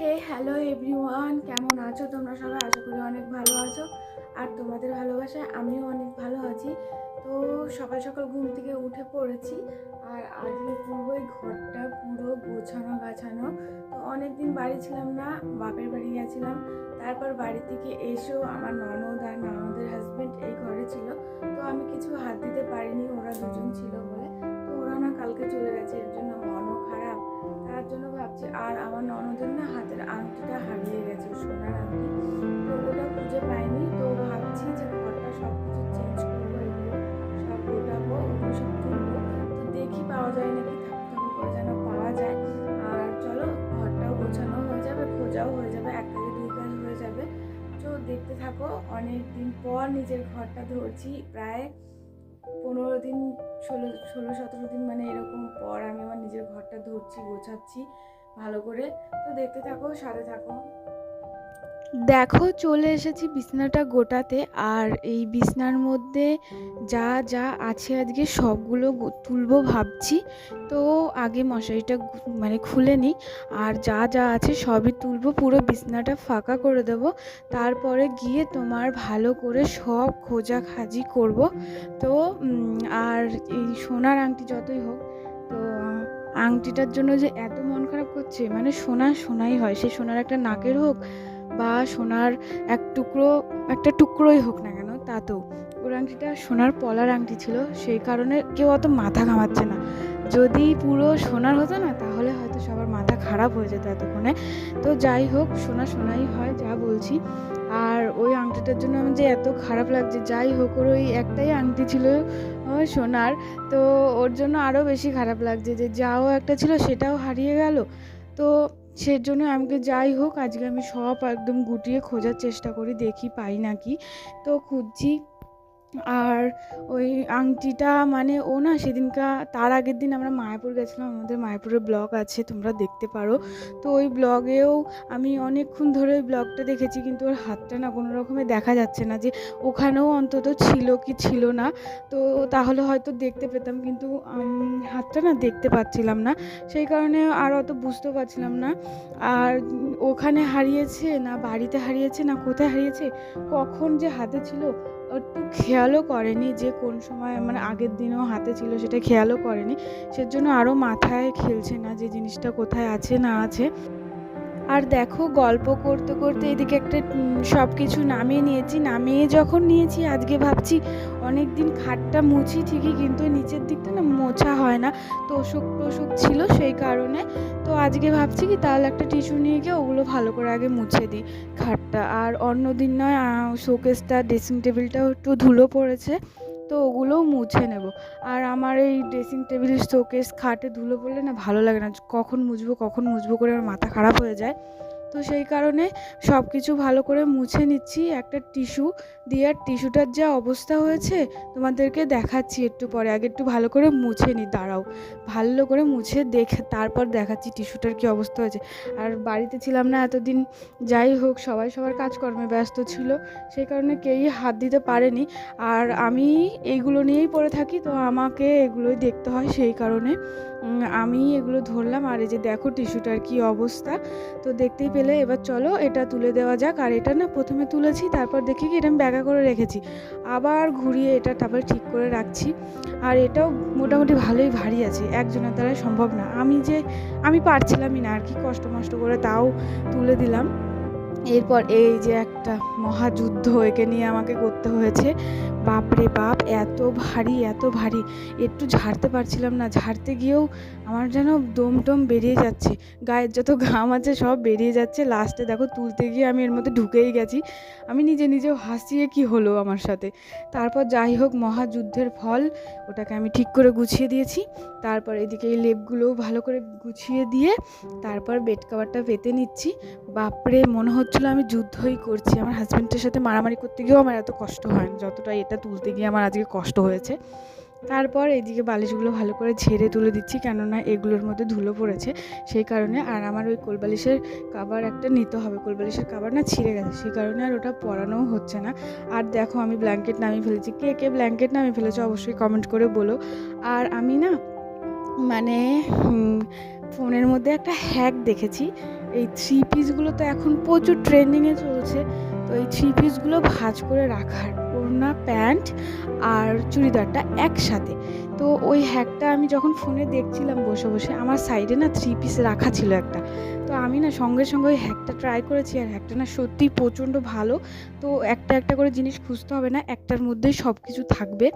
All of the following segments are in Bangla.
হে হ্যালো এভরিওয়ান কেমন আছো? তোমরা সবাই? আশা করি অনেক ভালো আছো। আর তোমাদের ভালোবাসায় আমিও অনেক ভালো আছি। তো সকাল সকাল ঘুম থেকে উঠে পড়েছি। আর আজকে পুরো ঘরটা পুরো গোছানো গাছানো। তো অনেক দিন বাড়ি ছিলাম না, বাপের বাড়ি গেছিলাম। তারপর বাড়ি থেকে এসেও আমার ননদ আর ননদের হাজব্যান্ড এই ঘরে ছিল। তো আমি কিছু হাত দিতে পারিনি, ওরা দুজন ছিল বলে। কালকে চলে গেছে, এর জন্য মনও খারাপ। তার জন্য ভাবছি, আর আমার ননদের না হাতের আংটিটা হারিয়ে গেছে, সোনার আংটি। তো ওটা খুঁজে পাইনি, তো ভাবছি যে ঘরটা সব কিছু চেঞ্জ করব, এগুলো সব গোটাবো, ওগুলো সব তুলবো। তো দেখি পাওয়া যায় নাকি থাকতে করে যেন পাওয়া যায়। আর চলো, ঘরটাও গোছানো হয়ে যাবে, খোঁজাও হয়ে যাবে, এক কাজে, দুই কাজ হয়ে যাবে। তো দেখতে থাকো অনেক দিন পর নিজের ঘরটা ধরছি, প্রায় পনেরো দিন ষোলো ষোলো, সতেরো দিন মানে এরকম পর আমি আমার নিজের ঘরটা ধরছি, গোছাচ্ছি ভালো করে। তো দেখতে থাকো, সাথে থাকো। দেখো, চলে এসেছি বিছনাটা গোটাতে আর এই বিছনার মধ্যে যা যা আছে আজকে সবগুলো তুলবো ভাবছি। তো আগে মশারিটা মানে খুলে নিই আর যা যা আছে সবই তুলবো, পুরো বিছনাটা ফাঁকা করে দেব। তারপরে গিয়ে তোমার ভালো করে সব খোঁজাখাজি করব। তো আর এই সোনার আংটি যতই হোক, তো আংটিটার জন্য যে এত মন খারাপ করছে মানে সোনা সোনাই হয়। সে সোনার একটা নাকের হোক বা সোনার এক টুকরো, একটা টুকরোই হোক না কেন তাতেও ওর আংটিটা সোনার পলার আংটি ছিল, সেই কারণে কেউ অত মাথা ঘামাচ্ছে না। যদি পুরো সোনার হতো না, তাহলে হয়তো সবার মাথা খারাপ হয়ে যেত এতক্ষণে। তো যাই হোক, সোনা সোনাই হয়, যা বলছি। আর ওই আংটিটার জন্য আমার যে এত খারাপ লাগছে, যাই হোক, ওর ওই একটাই আংটি ছিল সোনার। তো ওর জন্য আরও বেশি খারাপ লাগছে যে যাও একটা ছিল, সেটাও হারিয়ে গেল। তো সের জন্য আমাকে যাই হোক, আজকে আমি সব একদম গুটিয়ে খোঁজার চেষ্টা করি, দেখি পাই নাকি। তো খুঁজছি আর ওই আংটিটা মানে ও না সেদিনকা, তার আগের দিন আমরা মায়াপুর গেছিলাম, আমাদের মায়াপুরের ব্লগ আছে, তোমরা দেখতে পারো। তো ওই ব্লগেও আমি অনেকক্ষণ ধরে ওই ব্লগটা দেখেছি, কিন্তু ওর হাতটা না কোনো রকমে দেখা যাচ্ছে না যে ওখানেও অন্তত ছিল কি ছিল না। তো তাহলে হয়তো দেখতে পেতাম, কিন্তু হাতটা না দেখতে পাচ্ছিলাম না। সেই কারণে আর অত বুঝতেও পারছিলাম না। আর ওখানে হারিয়েছে না, বাড়িতে হারিয়েছে না, কোথায় হারিয়েছে, কখন যে হাতে ছিল একটু খেয়ালও করেনি যে কোন সময় মানে আগের দিনও হাতে ছিল সেটা খেয়ালও করেনি। সেজন্য আরও মাথায় খেলছে না যে জিনিসটা কোথায় আছে না আছে। আর দেখো গল্প করতে করতে এদিকে একটা সব কিছু নামিয়ে নিয়েছি। নামিয়ে যখন নিয়েছি, আজকে ভাবছি অনেক দিন খাটটা মুছি ঠিকই, কিন্তু নিচের দিকটা না মোছা হয় না, তোষক টোষক ছিল সেই কারণে। তো আজকে ভাবছি কি, তাহলে একটা টিস্যু নিয়ে গিয়ে ওগুলো ভালো করে আগে মুছে দিই খাটটা। আর অন্য দিন নয় শোকেসটা, ড্রেসিং টেবিলটাও একটু ধুলো পড়েছে। তো ওগুলোও মুছে নেব। আর আমার এই ড্রেসিং টেবিলের শোকেস খাটে ধুলো পড়লে না ভালো লাগে না। কখন মুছবো কখন মুছবো করে আমার মাথা খারাপ হয়ে যায়। তো সেই কারণে সব কিছু ভালো করে মুছে নিচ্ছি। একটা টিস্যু দিয়ে আর টিস্যুটার যা অবস্থা হয়েছে তোমাদেরকে দেখাচ্ছি একটু পরে। আগে একটু ভালো করে মুছে নিই দাঁড়াও। ভালো করে মুছে দেখে, তারপর দেখাচ্ছি টিস্যুটার কী অবস্থা হয়েছে। আর বাড়িতে ছিলাম না এতদিন, যাই হোক, সবাই সবার কাজকর্মে ব্যস্ত ছিল, সেই কারণে কেউই হাত দিতে পারেনি। আর আমি এইগুলো নিয়েই পড়ে থাকি, তো আমাকে এগুলোই দেখতে হয় সেই কারণে। আমি এগুলো ধরলাম, আর এই যে দেখো টিস্যুটার কি অবস্থা, তো দেখতেই পেলে এবার চলো এটা তুলে দেওয়া যাক। আর এটা না প্রথমে তুলেছি, তারপর দেখি কি এটা আমি ব্যাগা করে রেখেছি। আবার ঘুরিয়ে এটা তারপরে ঠিক করে রাখছি। আর এটাও মোটামুটি ভালোই ভারী আছে, একজনের দ্বারা সম্ভব না। আমি যে, আমি পারছিলামই না, আর কি কষ্ট মষ্ট করে তাও তুলে দিলাম। এরপর এই যে একটা মহাযুদ্ধ একে নিয়ে আমাকে করতে হয়েছে। বাপরে বাপ, এত ভারী এত ভারী। একটু ঝাড়তে পারছিলাম না, ঝাড়তে গিয়েও আমার যেন দম টম বেরিয়ে যাচ্ছে। গায়ের যত ঘাম আছে সব বেরিয়ে যাচ্ছে। লাস্টে দেখো তুলতে গিয়ে আমি এর মধ্যে ঢুকেই গেছি। আমি নিজে নিজেও হাসিয়ে কি হলো আমার সাথে। তারপর যাই হোক, মহাযুদ্ধের ফল, ওটাকে আমি ঠিক করে গুছিয়ে দিয়েছি। তারপর এদিকে এই লেপগুলোও ভালো করে গুছিয়ে দিয়ে তারপর বেড কাভারটা পেতে নিচ্ছি। বাপরে, মনে হচ্ছিল আমি যুদ্ধই করছি। আমার হাজব্যান্ডের সাথে মারামারি করতে গিয়েও আমার এত কষ্ট হয় না, যতটা এটা তুলতে গিয়ে আমার আজকে কষ্ট হয়েছে। তারপর এইদিকে বালিশগুলো ভালো করে ঝেড়ে তুলে দিচ্ছি, কেননা এগুলোর মধ্যে ধুলো পড়েছে। সেই কারণে আর আমার ওই কোলবালিশের কাবার একটা নিতে হবে। কোলবালিশের কাবার না ছিঁড়ে গেছে, সেই কারণে আর ওটা পরানোও হচ্ছে না। আর দেখো আমি ব্ল্যাঙ্কেট নামিয়ে ফেলেছি। কে কে ব্ল্যাঙ্কেট নামিয়ে ফেলেছো অবশ্যই কমেন্ট করে বলো। আর আমি না মানে ফোনের মধ্যে একটা হ্যাক দেখেছি। এই থ্রি পিসগুলো তো এখন প্রচুর ট্রেন্ডিংয়ে চলছে। তো এই থ্রি পিসগুলো ভাঁজ করে রাখার। ওড়না প্যান্ট আর চুড়িদারটা একসাথে। তো ওই হ্যাকটা আমি যখন ফোনে দেখছিলাম বসে বসে আমার সাইডে না থ্রি পিস রাখা ছিল একটা। তো আমি না সঙ্গে সঙ্গে ওই হ্যাকটা ট্রাই করেছি আর হ্যাকটা না সত্যিই প্রচণ্ড ভালো। তো একটা একটা করে জিনিস খুঁজতে হবে না, একটার মধ্যেই সব কিছু থাকবে।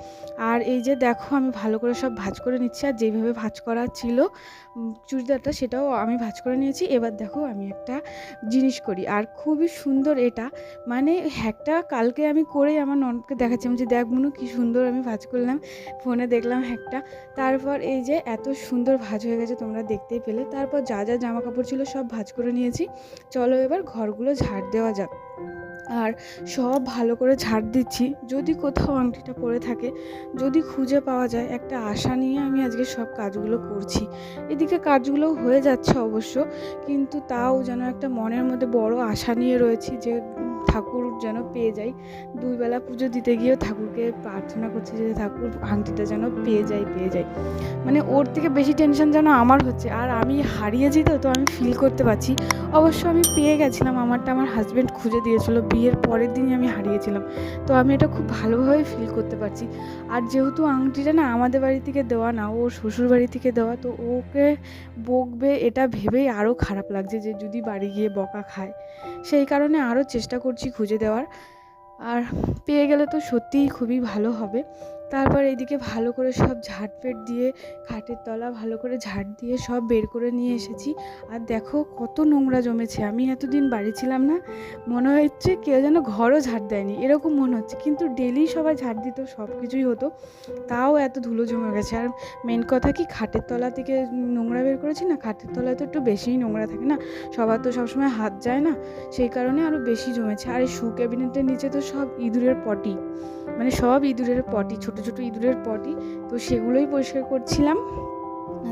আর এই যে দেখো আমি ভালো করে সব ভাঁজ করে নিচ্ছি, আর যেভাবে ভাঁজ করা ছিল চুড়িদারটা সেটাও আমি ভাজ করে নিয়েছি। এবার দেখো আমি একটা জিনিস করি, আর খুবই সুন্দর এটা। মানে হ্যাকটা কালকে আমি করেই আমার ননকে দেখাচ্ছি আমি যে, দেখ মনু, কী সুন্দর আমি ভাঁজ করলাম। ফোনে দেখলাম হ্যাকটা তারপর এই যে এত সুন্দর ভাঁজ হয়ে গেছে, তোমরা দেখতেই পেলে। তারপর যা যা জামা কাপড় ছিল সব ভাঁজ করে নিয়েছি। চলো এবার ঘরগুলো ঝাড় দেওয়া যাক। আর সব ভালো করে ঝাড় দিচ্ছি। যদি কোথাও আংটিটা পড়ে থাকে, যদি খুঁজে পাওয়া যায়, একটা আশা নিয়ে আমি আজকে সব কাজগুলো করছি। এদিকে কাজগুলো হয়ে যাচ্ছে অবশ্য, কিন্তু তাও যেন একটা মনের মধ্যে বড় আশা নিয়ে রয়েছি যে ঠাকুর যেন পেয়ে যাই। দুই বেলা পুজো দিতে গিয়েও ঠাকুরকে প্রার্থনা করছি যে ঠাকুর আংটিটা যেন পেয়ে যাই পেয়ে যাই। মানে ওর থেকে বেশি টেনশন যেন আমার হচ্ছে। আর আমি হারিয়েছি তো তো আমি ফিল করতে পারছি। অবশ্য আমি পেয়ে গেছিলাম, আমারটা আমার হাজব্যান্ড খুঁজে দিয়েছিল। বিয়ের পরের দিনই আমি হারিয়েছিলাম। তো আমি এটা খুব ভালোভাবে ফিল করতে পারছি। আর যেহেতু আংটিটা না আমাদের বাড়ি থেকে দেওয়া না, ওর শ্বশুর বাড়ি থেকে দেওয়া, তো ওকে বকবে এটা ভেবেই আরও খারাপ লাগছে যে যদি বাড়ি গিয়ে বকা খায়। সেই কারণে আরও চেষ্টা করছি খুঁজে দেওয়ার। আর পেয়ে গেলে তো সত্যিই খুবই ভালো হবে। তারপর এইদিকে ভালো করে সব ঝাড়পেট দিয়ে, খাটের তলা ভালো করে ঝাড় দিয়ে সব বের করে নিয়ে এসেছি। আর দেখো কত নোংরা জমেছে, আমি এতদিন বাড়ি ছিলাম না, মনে হচ্ছে কেউ যেন ঘরও ঝাড় দেয়নি, এরকম মনে হচ্ছে। কিন্তু ডেলি সবাই ঝাড় দিত, সব কিছুই হতো, তাও এত ধুলো জমে গেছে। আর মেন কথা কি, খাটের তলা থেকে নোংরা বের করেছি না, খাটের তলায় তো একটু বেশিই নোংরা থাকে না, সবার তো সবসময় হাত যায় না, সেই কারণে আরও বেশি জমেছে। আর এই শু ক্যাবিনেটের নিচে তো সব ইঁদুরের পটি মানে সব ইঁদুরের পটি, ছোট ছোট ইঁদুরের পটি। তো সেগুলোই পরিষ্কার করছিলাম।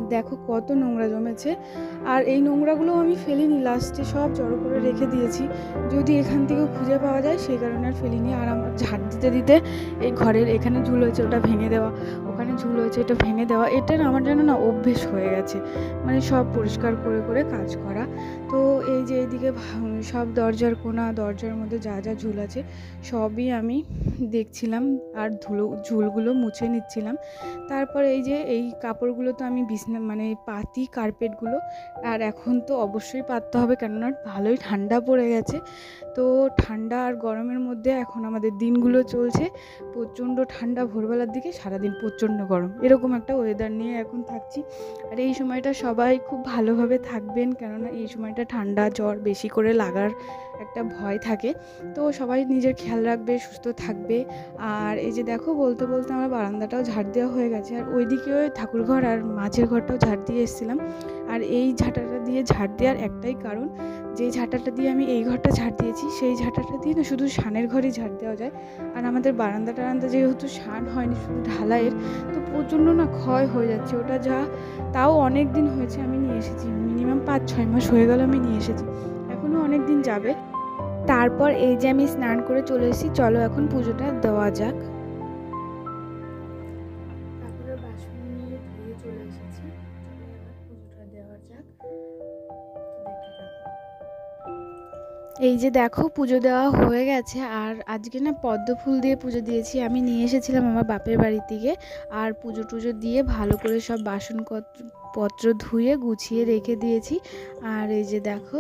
দেখো কত নোংরা জমেছে। আর এই নোংরাগুলো আমি ফেলিনি লাস্টে সব জড়ো করে রেখে দিয়েছি। যদি এখান থেকে খুঁজে পাওয়া যায়, সেই কারণে আর ফেলিনি। আর আমার ঝাড় দিতে দিতে এই ঘরের এখানে ঝুল হয়েছে, ওটা ভেঙে দেওয়া। ওখানে ঝুল হয়েছে, এটা ভেঙে দেওয়া, এটা না আমার যেন না অভ্যেস হয়ে গেছে। মানে সব পরিষ্কার করে করে কাজ করা। তো এই যে এইদিকে সব দরজার কোনা, দরজার মধ্যে যা যা ঝুল আছে, সবই আমি দেখছিলাম আর ধুলো, ঝুলগুলো মুছে নিচ্ছিলাম। তারপর এই যে এই কাপড়গুলো তো আমি বিছনা মানে পাতি, কার্পেটগুলো, আর এখন তো অবশ্যই পাততে হবে, কেননা ভালোই ঠান্ডা পড়ে গেছে। তো ঠান্ডা আর গরমের মধ্যে এখন আমাদের দিনগুলো চলছে, প্রচণ্ড ঠান্ডা ভোরবেলার দিকে, সারাদিন প্রচণ্ড গরম। এরকম একটা ওয়েদার নিয়ে এখন থাকছি। আর এই সময়টা সবাই খুব ভালোভাবে থাকবেন, কেননা এই সময়টা ঠান্ডা, জ্বর বেশি করে লাগার একটা ভয় থাকে। তো সবাই নিজের খেয়াল রাখবে, সুস্থ থাকবে। আর এই যে দেখো, বলতে বলতে আমার বারান্দাটাও ঝাড় দেওয়া হয়ে গেছে। আর ওইদিকে ওই ঠাকুরঘর আর মাঝের ঘরটাও ঝাড় দিয়ে এসেছিলাম। আর এই ঝাঁটাটা দিয়ে ঝাড় দেওয়ার একটাই কারণ যে ঝাঁটাটা দিয়ে আমি এই ঘরটা ঝাড় দিয়েছি, সেই ঝাঁটাটা দিয়ে না শুধু শানের ঘরেই ঝাড় দেওয়া যায়। আর আমাদের বারান্দা টারান্দা যেহেতু শান হয়নি, শুধু ঢালাইয়ের, তো প্রচণ্ড না ক্ষয় হয়ে যাচ্ছে। ওটা যা, তাও অনেক দিন হয়েছে আমি নিয়ে এসেছি। মিনিমাম পাঁচ, ছয় মাস হয়ে গেল আমি নিয়ে এসেছি। এখনও অনেক দিন যাবে। তারপর এই যে আমি স্নান করে চলে এসেছি, চলো এখন পুজোটা দেওয়া যাক। এই যে দেখো পুজো দেওয়া হয়ে গেছে, আর আজকে না পদ্ম ফুল দিয়ে পুজো দিয়েছি। আমি নিয়ে এসেছিলাম আমার বাপের বাড়ি থেকে আর পুজো টুজো দিয়ে ভালো করে সব বাসন পত্র ধুয়ে গুছিয়ে রেখে দিয়েছি। আর এই যে দেখো,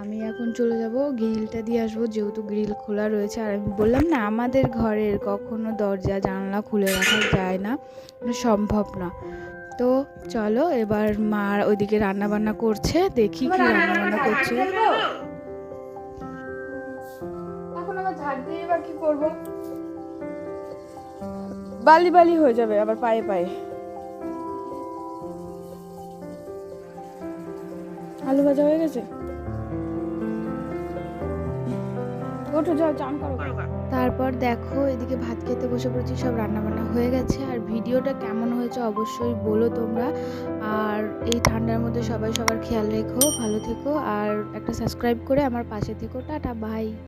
আমি এখন চলে যাব গ্রিলটা দিয়ে আসব, যেহেতু গ্রিল খোলা রয়েছে। আর আমি বললাম না, আমাদের ঘরের কখনো দরজা, জানলা খুলে রাখা যায় না মানে সম্ভব না। তো চলো, এবার মা ওইদিকে রান্না বান্না করছে, দেখি কি রান্না বান্না করছে। করব? বালি বালি হয়ে যাবে আবার পায়ে পায়ে। আলু ভাজা হয়ে গেছে? তারপর দেখো, এদিকে ভাত খেতে বসে পড়েছি, সব রান্না বান্না হয়ে গেছে। আর ভিডিওটা কেমন হয়েছে অবশ্যই বলো তোমরা। আর এই ঠান্ডার মধ্যে সবাই সবার খেয়াল রেখো, ভালো থেকো। আর একটা সাবস্ক্রাইব করে আমার পাশে থেকো। Tata, bye.